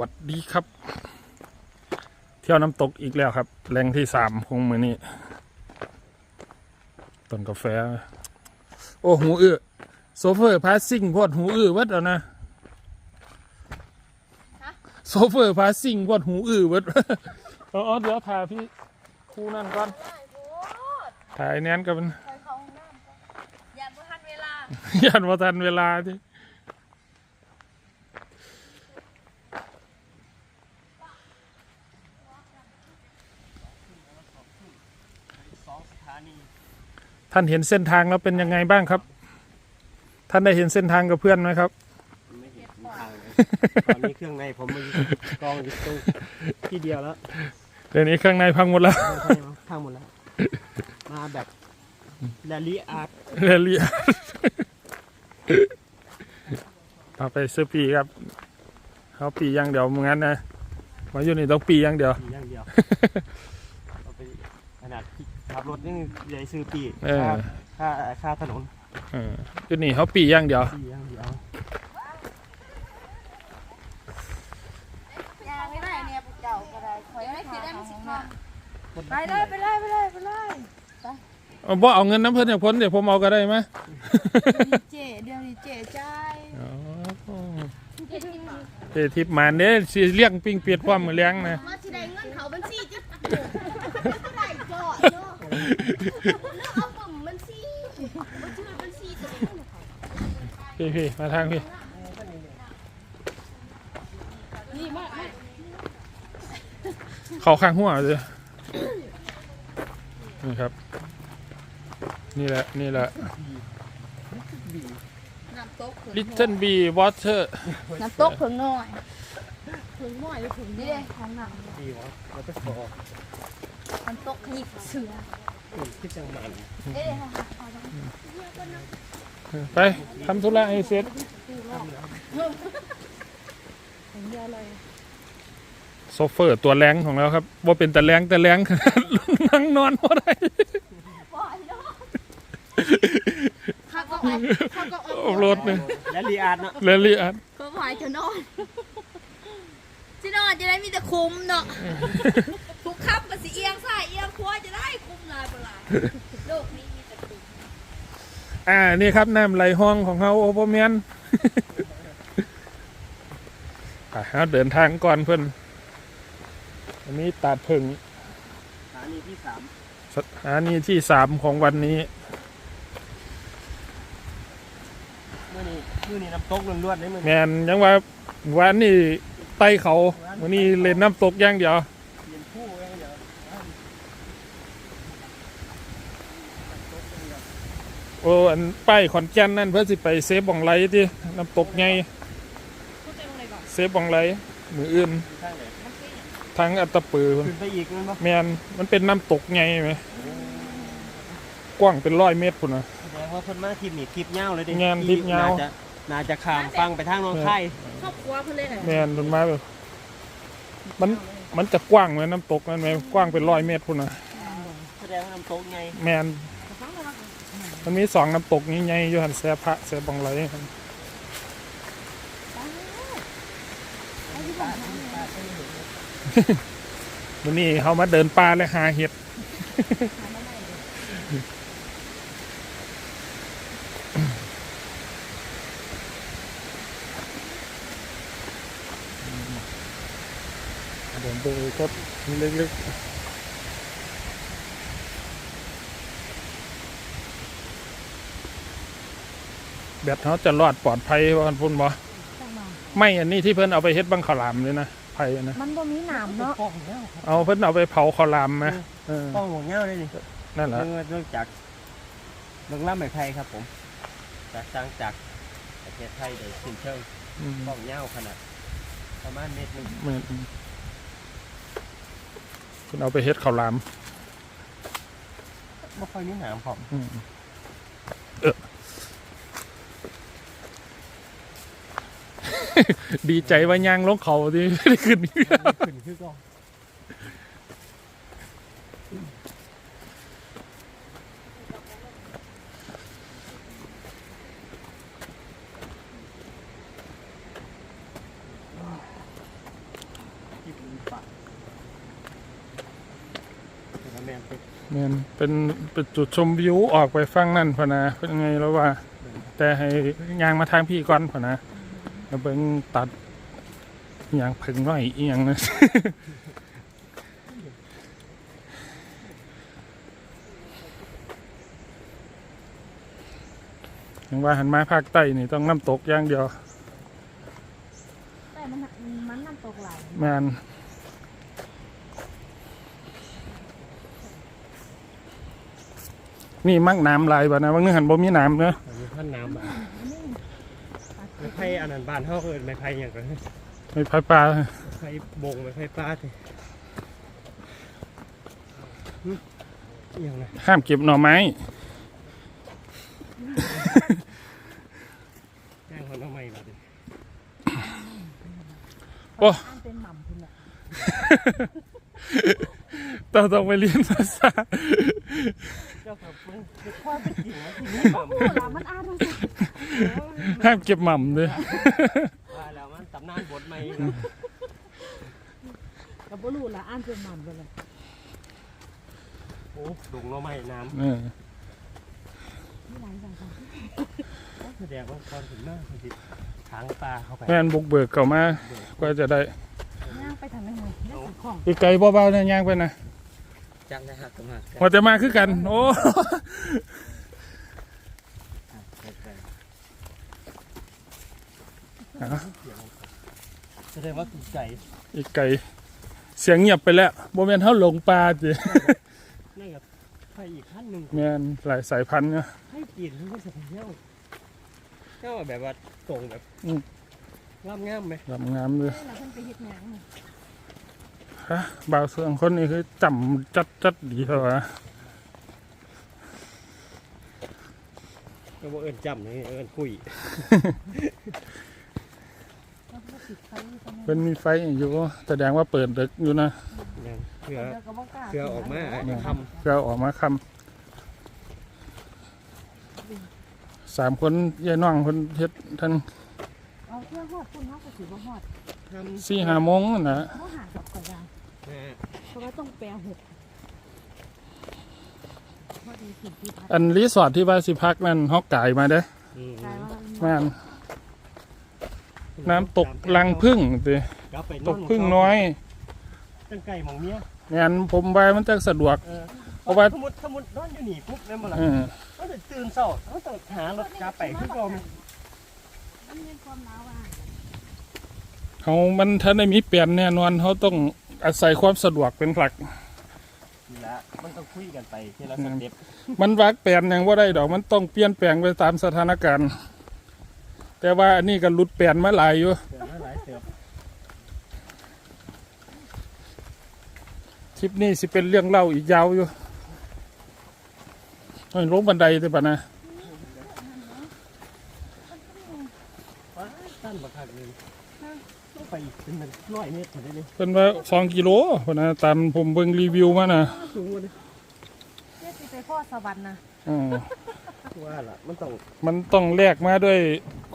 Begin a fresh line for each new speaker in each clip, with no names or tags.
วัสดีครับ เที่ยวน้ำตกอีกแล้วครับแหล่งที่สามของมือนี้ต้นกาแฟ โอ้หูอื้อโซเฟอร์พาสซิ่งพอดหูอื้อวัดแล้วนะโซเฟอร์พาสซิ่งพอดหูอื้อวัดเอาเอาเดี๋ยวถ่ายพี่คู่นั่นก่อนถ่ายแนนกัน
ไปเข้าห้องน้ำก่อนอย่าเพิ่งทันเวลา
ยันว่าทันเวลาที่
สองสถานี
ท่านเห็นเส้นทางแล้วเป็นยังไงบ้างครับ ท่านได้เห็นเส้นทางกับเพื่อนไหมครับ
ไม่เห็นทางเลยตอนนี้เครื่องในผมมันกองอยู่ตรงที่เดียวแล้ว
เดี๋ยวนี้ข้างในพังหมดแล้ว
ไม่ใช่มั้งพังหมดแล้ว มาแบบแรลลี่อาร์ต
เรียเรียเอาไปซื้อปีครับเขาปีอย่างเดียวมึงงั้นนะมาอยู่นี่ต้องปีอย่างเดียว
อย่างเดียวเอาไปขนาด ขับรถนี่เลยซื้อปี
เออ
ค่าค่าค่าถนน
เอออยู่นี่เขาปีอย่างเดียว
ปีอย่างเดียว
ยางไม่ได้เนี่ยพวกเจ้าก็ได้คอยไม่คือได้ไม่สิค่ะไปเลยไปเลยไปเลยไปเลย
เอาบ่เอาเงินน้ำเพื่อนเนี่ยพ้นเดี๋ยวผมเอาก็ได้ไหม
เจเดี๋ยวนี้เจใจาย
อ๋อเททิปมานเด้สิเลี้ยงปิ้งเปียดความมือเลี้ยงนะ
มาที่ใดเงินเขาบัญชีจะก็ได้ก่อนเนาะ แล้วเอาปุ่มบัญชีบัญชีบัญชีตัวเอง
พี่พี่มาทางพี่
นี่มามา
เขาข้างหัวเลยนี่ครับ นี่แหละ นี่แหละ
น้ำตก
Little Bee Water
น้ำตกผึ่งหน่อยผึ่งหน่อยหรือผึ่งนี่เลยทางน้
ปีวะเราไปขอำ
น้ำตกขยิบเสือ
อื่น ที่จังหวัด
เอ๊ะ
ไปทำธุระให้เสร็จโซเฟอร์ตัวแรงของเราครับว่าเป็นแต่แรงแต่แรงนั่งนอนพอได้
ข้าก็ออกข้าก็ออก
โอ้รถเนี่ย
แรลลี่อาร์ตเนาะ
เรลี่อัน
ก็หายจะนอนจะนอนจะได้มีแต่คุ้มเนาะทุกคับกับสีเอียงซ้ายเอียงขวาจะได้ โลกนี้มีแต่คุ้ม
อ่านี่ครับน้ำไหลห้องของเขาโอเปอร์แมนไปเราเดินทางก่อนเพื่อนอันนี้ตัดผึ่ง
สถานีที่สาม
สถานีที่สามของวันนี้
เมื่อนี้เมื่อนี้น้ำตกล้วนๆได้มือ
แมนยังว่าวันนี้ไต่เขาวันนี้เล่นน้ำตกอย่างเดียว
เปลี่ยนคู่อย่างเดียว
โอ้อันป้ายขอนแก่นนั่นเพื่อสิไปเซฟบองไลที่น้ำตกไงเซฟบองไลมืออื่น
ข้างไหน
ทางอัตตปือพุ่น
ขึ้นไปอีกนั่นปะ
แมนมันเป็นน้ำตกไงไหมกว้างเป็นร้อยเมตรพุ่นนะ
แสดงว่าคนมาทริปนี่ทริปเงาวเลยดิ
งานทริปเหงา
น่จะน่าจะข้ามฟังไปทางหน้องไข่
ครอบครัวเพื่อนเลย
แมนพุ่นมาแบบมันมันจะกว้างไหมน้ำตกนั่นไหมกว้างเป็นร้อยเมตรพุ่นนะ
แสดงว่าน้ำตกไง
แมน มันมีสองน้ำตกใหญ่ๆอยู่หันแซ่พระแซ่บองไลครับวันนี้เขามาเดินป่าและหาเห็ดเดินไปครับเล็กๆ แบบเขาจะรอดปลอดภัยวันพุ่นบ่ไม่อันนี้ที่เพิ่นเอาไปเฮ็ดบังขาวหลามเลยนะไผ่นะ
มันบ่มีหนามเนาะ
กล้องเงาครับ
เอาเพิ่นเอาไปเผาขาวหลามไหมเออก
ล้องหัวเงาเลยดิ
นั่นแหละ
เรื่องเรื่องจากเรื่องล่ำใหม่ไทยครับผมจากจ้างจากประเทศไทยโดยสิ้นเชิง
อืม
กล้องเงาขนาดประมาณเมตรหนึง
แม่นเพิ่นเอาไปเฮ็ดขาวหลาม
ไม่ค่อยมีหนามผม
อืมเออ ดีใจว่ายางลงเขาดิขึ้น
ขึ้นขึ้นก็
เนี่เป็นเป็นจุดชมวิวออกไปฟังนั่นพอนะเป็นไงแล้วว่า แต่ให้ยางมาทางพี่ก่อนพอนะ แล้วเบิ่งตัดอหย่างผึ่งน้อยอีหยังนะยังว่าหันมาภาคใต้นี่ต้องน้ำตกอย่างเดียว
แต่มันมันน้ำตกไหล
แมนนี่มักน้ำลายบ่นะบางนึงหันบ่มีน้ำเนอะ
อันนี้ท่านน้ำอะ ไม้ไผ่อันนั้นบ้านเฮาเอิ้นไม้ไผ่หยังก็
ไม่พายปลา
ไผ่บงไม้ไผ่ปลาติหึอิหยังนะ
ห้ามเก็บหน่อไม้
แจ้งคนเอาใหม่มาดิ
โอ้
อันเป็นหม่ำคุณเนี่ย
ต้องต้องไปเรียนภาษา
เจ้าครับมันคือความเป็นจริงนะที่นี่มัน
โอ้ล่ะมันอ่านมาสิ
ห้ามเก็บหม่ำเลย
ว่าแล้วมันตำนานบทใหม่นะ
กับบ่รู้ล่ะอ่านเป็นหม่ำไปเลย
โอ้ดงเราใหม่น้
เออ
นี่หลายอย่างค่ะำ
แสดงว่าตอนถึงมากมันสิทางปลาเข้าไป
แม่นบุกเบิกเข้ามากว่าจะได้
ย่างไปทางไหนเลยย่างไปของ
อีกไกลเบาๆเนี่ยย่างไปนะ
จังได้หักกันมาก
ว่าจะมาคือกัน โอ้
แสดงว่าถูกใจ
อีกไกลเสียงเงียบไปแล้วโมเมนเท่าหลงปลาจี
นั่นกับไผ่อีกขั้นหนึ่ง
แม่นหลายสายพันธุ์เนาะ
ให้กินทุกสัปดาห์เที่ยวเจ้าแบบว่าตรงแบบ
อืม
งามงามๆไหม
ลำงามเลย
เราเพิ่นไปเฮ็ดหยังนี่
ฮะบ่าวเสืองคนนี้คือจำจัดจัดดีเท่าไหร่
ก็บอกเอิญจำนี่เอิญคุย
เราก็ติดไฟอยู่ตรงนั้น
เป็นมีไฟอยู่แสดงว่าเปิดดึกอยู่นะ
อย่างเพื่อ
เดี๋ยวก็บ่กล้า
เพื่อออกมาท
เพื่อออกมาคำสามคนยายน้องคนเฮ็ดท่าน
เอาเพื่อฮอดพุ่นเฮาก็สิบ่ฮอดำ
ทำ
สี่ห้าโมงนั่นนะ
บ่หากับกระดาษ
นะฮะ
เพราะว่า ต้องแปลหกพอดีถึงที่พัก
อันรีสอร์ทที่ว่าสิพักนั่นฮอกไก่มาเด้
อืม
กลายว่า
แม่นน้ำตกลังพึ่งสิ
กลับไป
ตกพึ่งน้อย
ตั้งไก่หมองเมีย
แม่นผมว่ามันจะสะดวก
เออ
เอาไว้
สมมติสมมตินอนอยู่นี่ปุ๊บเนี่ยมันละ
เออ
ก็จะตื่นเช้าต้องต้องหารถกลับไปขึ้นกอง
มันมีความหนาวอะ
เขามันถ้าได้มีเปลี่ยนแน่นอนเขาต้อง อาศัยความสะดวกเป็นหลัก
นี่ละมันต้องคุยกันไปทีละสเต็ป
มันวักเปลี่ยนอย่างว่าได้ดอกมันต้องเปลี่ยนแปลงไปตามสถานการณ์ แต่ว่าอันนี้ก็หลุดเปลี่ยนมาหลายอยู่
เดี๋ยวมาหลายเติบ
ทริปนี้สิเป็นเรื่องเล่าอีกยาวอยู่เอ้ยลงบันไดได้ปะนะ
ว้าตั้นบักคักเลยต้อง ไปอีกเป็นมันร้อยเมตรถึงได้เลย
เป็นว่าสองกิโลพะนะตามผมเบิ่งรีวิวมานะ
สูงกว่านี้
เจ๊สิไปพ่อสวรรค์นะ
อืม
ว่าล่ะมันต้อง
มันต้องแลกมาด้วย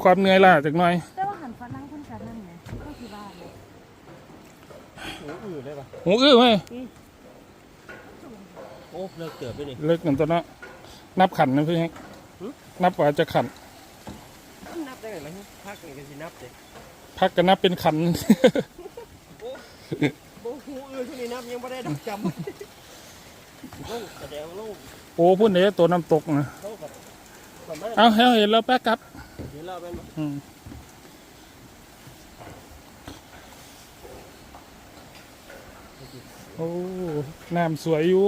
ความเหนื่อยล้าจากหน่อย
แต่ว่าหันฟ้านั่งคนกันนั่นไงก็คือบ้านเลย
โอ้อื่นได้ปะ
หูอื้อไหม
โอ้เลิกเติบไปนี่
เลิกกันตัวเนาะนับขันนะพี่ฮะนับว่าจะขัน
นับได้ไหมพักนี่ก็สินับเลย
พักกันนับเป็นขัน
โอ้โหอื่นช่วงนี้นับยังไม่ได้ดอกจำต้องแสดงว่าโลก
โอ้พูดเนี้ตัวน้ำตกนะ
เขากับกับมัน
เอาเห็นแล้วแป๊กกลับ
เดี๋ยวเราเป็น
อืมโอ้ น้ำสวยอยู่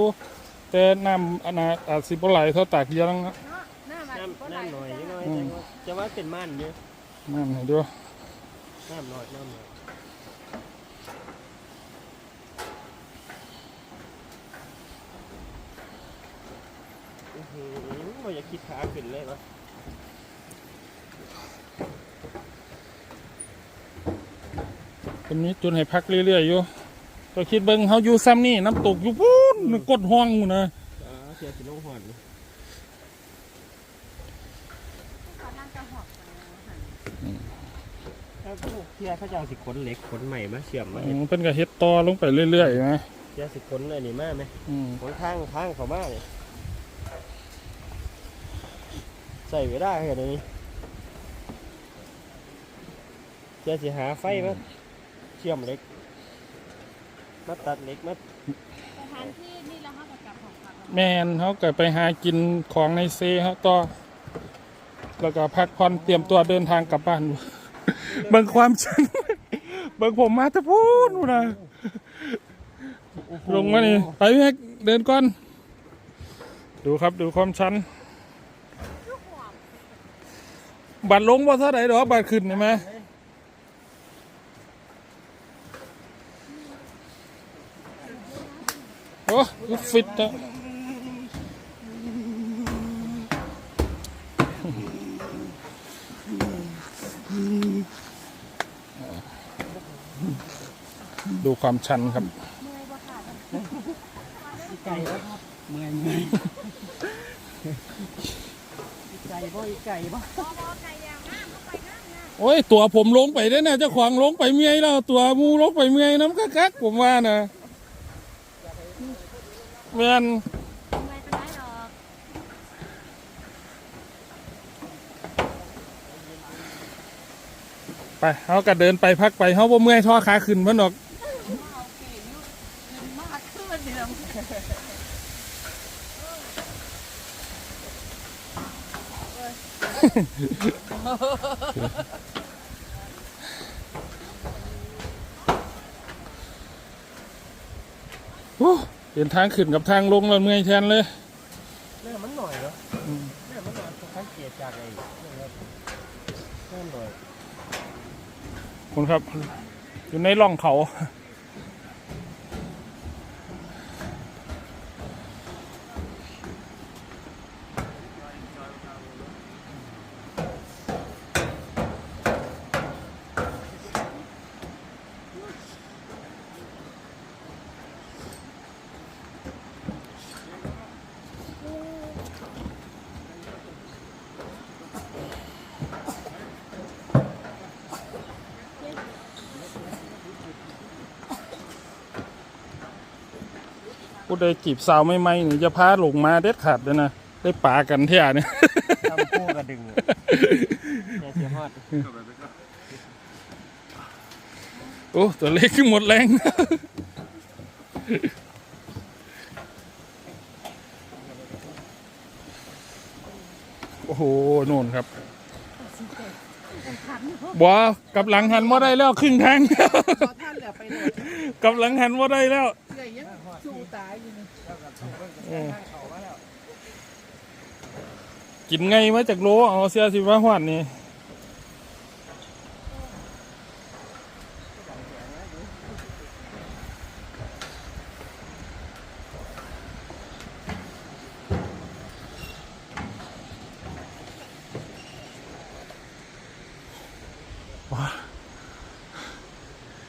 แต่น้ำอนนาอาจสิบไหลเท่าตากเยอะแล้วนะ
เนาะหน้ามัน
น้ำน้ำหน่อยนิดหน่อย
อืม
จะว่าเป็นม่านเยอะ
น้ำไหนดู
น้ำหน่อยน้ำหน่อยอื้อหือว่าอย่าคิดขาขึ้นเลยวะ
เป็นนี้จุดให้พักเรื่อยๆอยู่ก็คิดเบิ่งเขาอยู่ซ้ำนี่น้ำตกอยู่พูนกดห้องอยู่นะ
อ่าเสียสิลงหอนนี่
ฟ้านั่งกระหอบหัน
ถ้าพวก เที่ยเขาจะเอาสิขนเหล็กขนใหม่มาเชื่อมมา
อื
เห็น
มเป็นก็เฮ็ดต่อลงไปเรื่อยๆนะ
เดี๋ยวสิคนอันนี้มาไหม
อืม
ขนทางทางเขามาเลยใส่ไว้ได้แค่นี้เดี๋ยวสิหาไฟมาเชื่อมเหล็กมาตัดเหล็กมา
สถานที่นี่เราห้ามกลับของฝาก
แม่นเขาก็ไปหากินของในเซเขาต่อแล้วก็พักผ่อนเตรียมตัวเดินทางกลับบ้าน เบิ่งความชันเบิ่งผมมาแตะพูดนู่นะลงมานี่ไปพี่แม็กเดินก่อน ดูครับดูความชัน บัตรลงว่าเท่าไหร่ดอบัตรขึ้นเห็นไหมโอ้ฟิตอะ ดูความชันครับ
ไก่แล้วครับเมื่อยเมื่อยไก่บ่ไก่บ่
โอ้ยตัวผมลงไปได้นะเจ้าของลงไปเมียแล้วตัวมูลงไปเมียน้ำคักๆผมว่านะแม่น
ไม่เป็นไรหรอก
ไป เขาก็เดินไปพักไปเขาบ่เมื่อยท่อขาขึ้นมันหรอก
มากขึ้นเดี๋ยว
โอ้เห็นทางขึ้นกับทางลงแล้วเมื่อยแทนเลย
แม่มันหน่อยเหรอแม่มันหน่อยสังเกตจากไอ้นี่ครับแม่หน่อย
คุณครับ อยู่ในร่องเขา ผู้ใดจีบสาวไม่ไม่ๆนี่จะพาหลงมาเด็ดขาดเลยนะได้ป่ากันเท่าเนี่ย
ทำคู่กระดึงอะแม่เสียฮอด
โอ้ตัวเล็กหมดแรงโอ้โหโน่นครับ บัวกลับหลังหันว่าได้แล้วครึ่งทาง
ขอท่านเหลือไปเลย
กลับหลังหันว่าได้แล้ว
เหลือยังสู้ตายอยู่นี่
เออกินไงมาจากโลเอาเสียสิว่าหวานนี่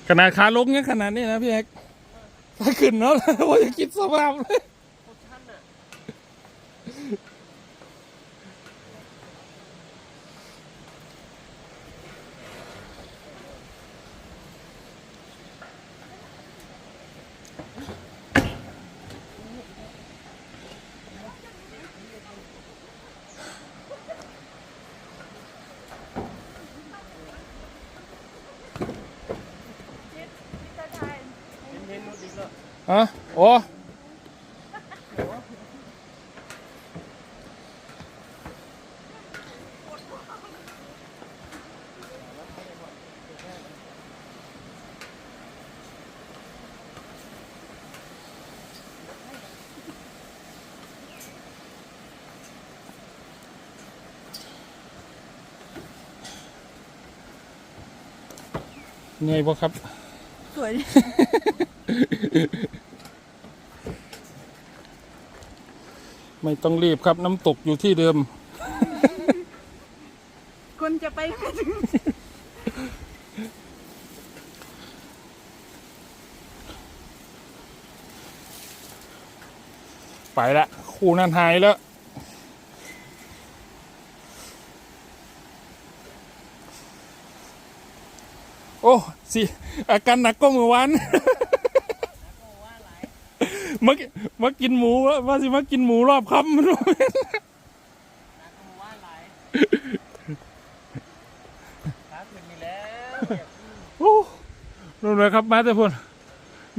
ขนาดขาลงเนี่ยขนาดนี้นะพี่เอกถ้าขึ้นเนาะว่าจะคิดสภาพเลย
แล้ว
ฮะโอ้เหนื่อยบ่ครับ
สวย
ไม่ต้องรีบครับน้ำตกอยู่ที่เดิม
คนจะไปไม่ถึง
ไปละคู่นั้นหายแล้วโอ้สิอาการหนักก็เมื่อวาน มากิมากินหมูวะว่าสิมากินหมูรอบค่ำมัน
นักหมูว่าหลายขาขึ้นมีแล้ว
โอ้รู้เลยครับมาแต่พน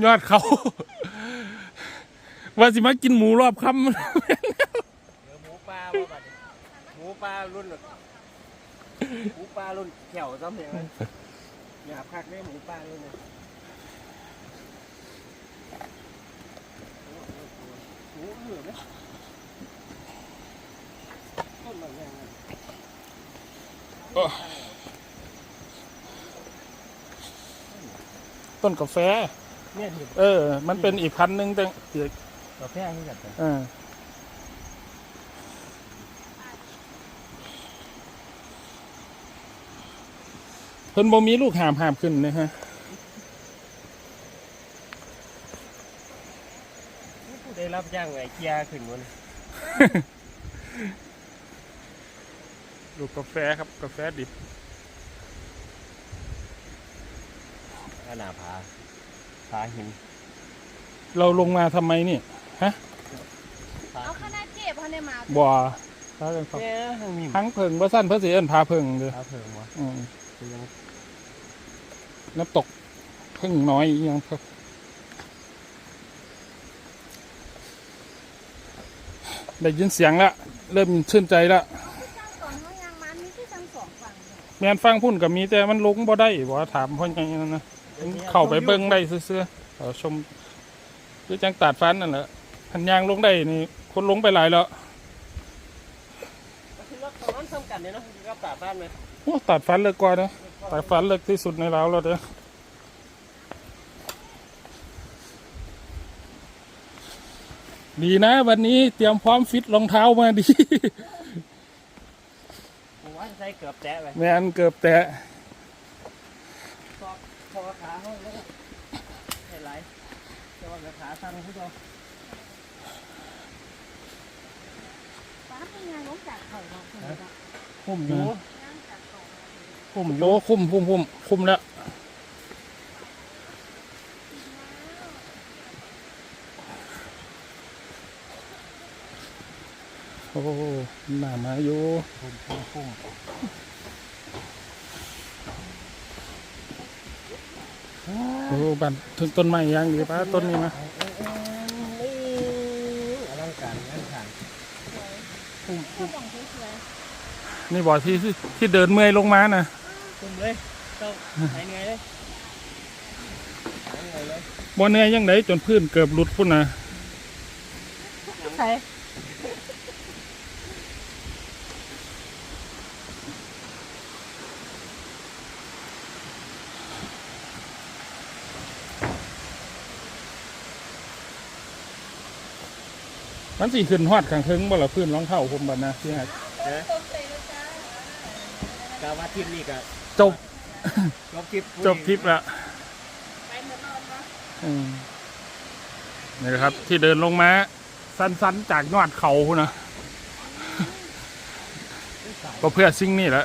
ยอดเขา ว่าสิมากินหมูรอบค่ำมัน
เดี๋ยวหมูปลาบ่บัดนี้หมูปลารุ่นแบบหมูปลารุ่นแขวซ้ำอย่างนั้นหยาบคักได้หมูปลารุ่นนี้ห เหลือไหมต้นมันยังไง
ต้นกาแฟ
เนี่ยที่
เออ มันเป็นอีกพันหนึ่งแต่อีก
กาแฟให้กันไป
เออเพิ่นบ่มีลูกหามหามขึ้นนะฮะ
ผู้ได้ รับจ้างไอ้เกียร์ขึ้นวัน
ลูกกาแฟครับกาแฟดิบ
อาณาผาผาหิน
เราลงมาทำไมนี่
ผา
เอาคณะเจ็บพันได้มา
บ่พากันเขา
เนี่ยทางมี
ทั้งเพิงว่าสั้นเพื่อสิเอิ้นพาเพิงเด้อ
ผาเพิงวะ
อืม
คือยัง
น้ำตกเพิ่งน้อยอีหยังครับ ได้ยินเสียงแล้วเริ่มชื่นใจแล้ว
เจ้าสองเขายังมันมีที่ทั้งสองฝั่งเนี่ย
แม่นฟังพุ่นกับมีแต่มันลงบ่ได้บ่ถามเพิ่นจังนั้นนะเข้าไปเบิ่งได้ซื่อๆเอาชมคือจังตัดฟันนั่นแหละหันยางลงได้นี่คนลงไปหลายแล้ว
คือรถตรงนั้นซ้ำกันเนี่ยเนาะกับตาบ้านไหม
โอ้ตัดฟันเลิกกว่านะตัดฟันเลิกที่สุดในเราแล้วเด้อ ดีนะ วันนี้เตรียมพร้อมฟิตรองเท้ามาดี
ผมว่าใส่เกือบแตะไป
แม่นเกือบแตะ
ซอกคอขาเขาแล้วก็เห็นไรแต่ว่าขาสั้นผู้ชม
ฟ้าเป็นไงล้มจากเขาเราคนเดียว
หุ่มอยู่
ย่างจากเขา
หุ่มอ
โอ้
ยู่
คุ้มคุ้มคุ้มคุ้มแล้ว อ้หน้ามาอยู่
หุ่มหุ่มหุ่ม
โอ้บันถึงต้นไม้ยังดีป้าต้นนี้มา
นี่อลังการงานขันหุ่มหุ่ม
ฝั่งสวย
นี่บอกที่ที่ที่เดินเมื่อยลงมานะ
หุ่มเลยเจ้าหายเหนื่อยเลยหายเหนื่อยเลย
บ่เหนื่อยยังไงจนพื้นเกือบหลุดพุ่นนะ มันสิขึ้นฮอดข้างเทิงบ่ละพื้นรองเท้าผมบัดนะที่หา
เด้กาว่าทริปนี้ก็
จบ
จบทริป
จบทริปละ
ไปเหมือนนอนเนาะ
อืมนี่นะครับ ที่เดินลงมาสั้นๆจากยอดเขาพุ่นนะก็เพื่อสิ่งนี้แหละ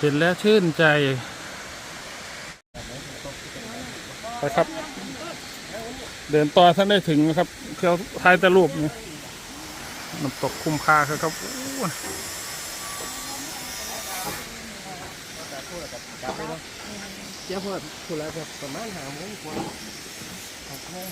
เห็นแล้วชื่นใจไปครับ เดินต่อท่านได้ถึงนะครับเที่ยวท้ายตะลูปนี่น้ำตกคุ้มค่าครับ
เจ้าพ่อดคุละแบบประมาณหาโมงกว่าหกโมง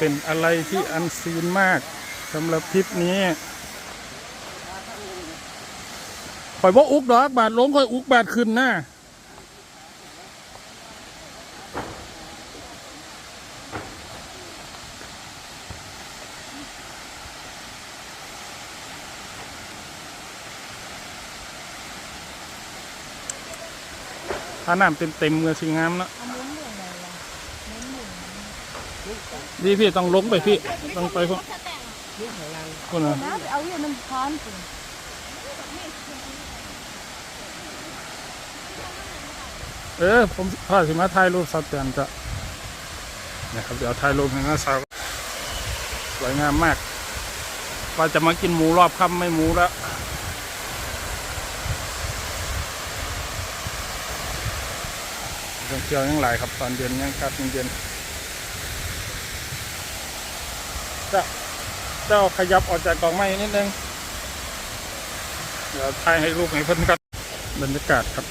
เป็นอะไรที่อันซีนมากสำหรับทริปนี้ข่อยว่าอุกดอกบาทลงข่อยอุกบาทขึ้นหน้าถ้าน้ำเต็มเต็มเงือสิงามเนอะ
เอามุ้งเนอะ น
ดีพี่ต้องลงไปพี่ต้องไปพวก
ถ้าแต่ง
นี่ข้างล่าง
พวกนั้น
นะเอาอยู่น้ำพร้อนสิ
เออผมพ่อสิมาถ่ายรูปสัตว์เตือนจะนะครับเดี๋ยวถ่ายรูปให้น้าสาวสวยงามมากว่าจะมากินหมูรอบค่ำไม่หมูแล้วเที่ยวยังหลายครับตอนเย็นยังครับเย็นๆเจ้าเจ้าขยับออกจากกองไม้นิดนึง เดี๋ยวถ่ายให้รูปให้เพิ่นครับบรรยากาศครับ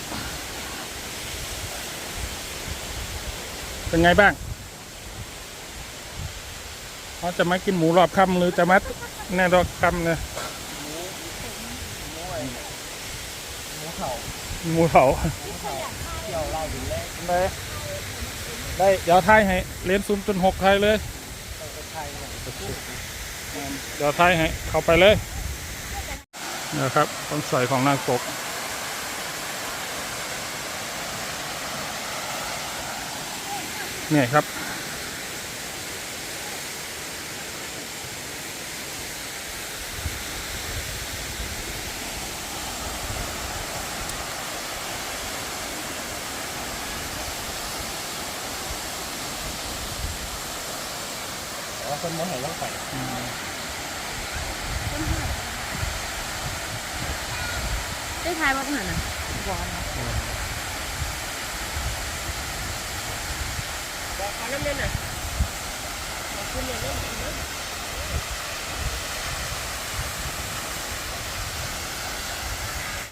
เป็นไงบ้างเขาจะมากินหมูรอบค่ำหรือจะมาแน่รอบค่ำเนี่ย
หมูเขา
หมูเผา
ไล่
ได้ ได้ เดี๋ยวถ่ายให้เลนซูมจนหกถ่ายเลย
ไทย เดี๋
ยวไทยให้เข้าไปเลยนะครับคนใส่ของนางกกเนี่ยครับ
อ๋อคนมองเห็นต้องไปา
ยว่าเพื่อน
น่ะ